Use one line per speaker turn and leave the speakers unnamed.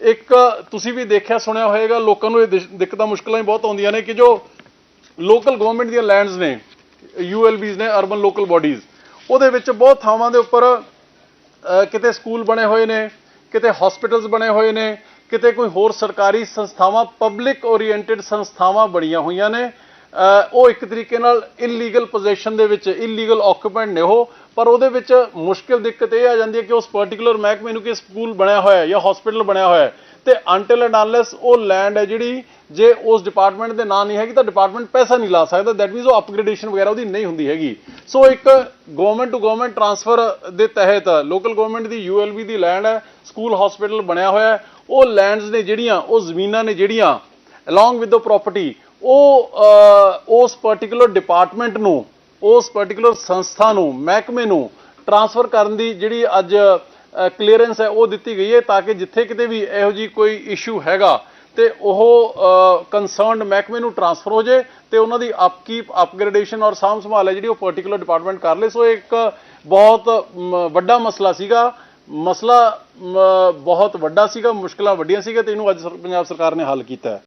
ਇੱਕ ਤੁਸੀਂ ਵੀ ਦੇਖਿਆ, ਸੁਣਿਆ ਹੋਵੇਗਾ ਲੋਕਾਂ ਨੂੰ ਇਹ ਦਿੱਕਤਾਂ ਮੁਸ਼ਕਲਾਂ ਹੀ ਬਹੁਤ ਆਉਂਦੀਆਂ ਨੇ ਕਿ ਜੋ ਲੋਕਲ ਗਵਰਨਮੈਂਟ ਦੀਆਂ ਲੈਂਡਸ ਨੇ ਯੂਐਲਬੀਜ਼ ਨੇ ਅਰਬਨ ਲੋਕਲ ਬਾਡੀਜ਼ ਉਹਦੇ ਵਿੱਚ ਬਹੁਤ ਥਾਵਾਂ ਦੇ ਉੱਪਰ ਕਿਤੇ ਸਕੂਲ ਬਣੇ ਹੋਏ ਨੇ, ਕਿਤੇ ਹਸਪੀਟਲਸ ਬਣੇ ਹੋਏ ਨੇ, ਕਿਤੇ ਕੋਈ ਹੋਰ ਸਰਕਾਰੀ ਸੰਸਥਾਵਾਂ ਪਬਲਿਕ ਓਰੀਐਂਟਡ ਸੰਸਥਾਵਾਂ ਬਣੀਆਂ ਹੋਈਆਂ ਨੇ ਉਹ ਇੱਕ ਤਰੀਕੇ ਨਾਲ ਇਲੀਗਲ ਪੋਜੀਸ਼ਨ ਦੇ ਵਿੱਚ ਇਲੀਗਲ ਆਕੂਪੈਂਟ ਨੇ ਉਹ ਪਰ ਉਹਦੇ ਵਿੱਚ ਮੁਸ਼ਕਿਲ ਦਿੱਕਤ ਇਹ ਆ ਜਾਂਦੀ ਹੈ ਕਿ ਉਸ ਪਾਰਟਿਕੂਲਰ ਮਹਿਕਮੇ ਨੂੰ ਕਿ ਸਕੂਲ ਬਣਿਆ ਹੋਇਆ ਹੈ ਜਾਂ ਹਸਪੀਟਲ ਬਣਿਆ ਹੋਇਆ ਹੈ। ਤੇ ਅੰਟਿਲ ਐਂਡ ਅਨਲੈਸ ਉਹ ਲੈਂਡ ਹੈ ਜਿਹੜੀ, ਜੇ ਉਸ ਡਿਪਾਰਟਮੈਂਟ ਦੇ ਨਾਂ ਨਹੀਂ ਹੈਗੀ ਤਾਂ ਡਿਪਾਰਟਮੈਂਟ ਪੈਸਾ ਨਹੀਂ ਲਾ ਸਕਦਾ। ਦੈਟ ਮੀਨਸ ਉਹ ਅਪਗ੍ਰੇਡੇਸ਼ਨ ਵਗੈਰਾ ਉਹਦੀ ਨਹੀਂ ਹੁੰਦੀ ਹੈਗੀ। ਸੋ ਇੱਕ ਗਵਰਨਮੈਂਟ ਟੂ ਗਵਰਨਮੈਂਟ ਟ੍ਰਾਂਸਫਰ ਦੇ ਤਹਿਤ ਲੋਕਲ ਗਵਰਨਮੈਂਟ ਦੀ ਯੂਐਲਬੀ ਦੀ ਲੈਂਡ ਹੈ ਸਕੂਲ ਹਸਪੀਟਲ ਬਣਿਆ ਹੋਇਆ ਉਹ ਲੈਂਡਸ ਨੇ ਜਿਹੜੀਆਂ, ਉਹ ਜ਼ਮੀਨਾਂ ਨੇ ਜਿਹੜੀਆਂ ਅਲੋਂਗ ਵਿਦ the property, ਉਹ ਉਸ ਪਾਰਟਿਕੂਲਰ ਡਿਪਾਰਟਮੈਂਟ ਨੂੰ ਉਸ ਪਾਰਟਿਕੂਲਰ ਸੰਸਥਾ ਨੂੰ, ਮਹਿਕਮੇ ਨੂੰ ਟ੍ਰਾਂਸਫਰ ਕਰਨ ਦੀ ਜਿਹੜੀ ਅੱਜ ਕਲੀਅਰੈਂਸ ਹੈ, ਉਹ ਦਿੱਤੀ ਗਈ ਹੈ ਤਾਂ ਕਿ ਜਿੱਥੇ ਕਿਤੇ ਵੀ ਇਹੋ ਜੀ ਕੋਈ ਇਸ਼ੂ ਹੈਗਾ ਤੇ ਉਹ ਕੰਸਰਨਡ ਮਹਿਕਮੇ ਨੂੰ ਟ੍ਰਾਂਸਫਰ ਹੋ ਜੇ ਤੇ ਉਹਨਾਂ ਦੀ ਅਪਕੀਪ ਅਪਗ੍ਰੇਡੇਸ਼ਨ ਔਰ ਸਾਂਭ ਸੰਭਾਲ ਹੈ ਜਿਹੜੀ ਉਹ ਪਾਰਟਿਕੂਲਰ ਡਿਪਾਰਟਮੈਂਟ ਕਰ ਲੇ ਸੋ ਇੱਕ ਬਹੁਤ ਵੱਡਾ ਮਸਲਾ ਸੀਗਾ। ਮਸਲਾ ਬਹੁਤ ਵੱਡਾ ਸੀਗਾ, ਮੁਸ਼ਕਲਾਂ ਵੱਡੀਆਂ ਸੀਗਾ ਤੇ ਇਹਨੂੰ ਅੱਜ ਪੰਜਾਬ ਸਰਕਾਰ ਨੇ ਹੱਲ ਕੀਤਾ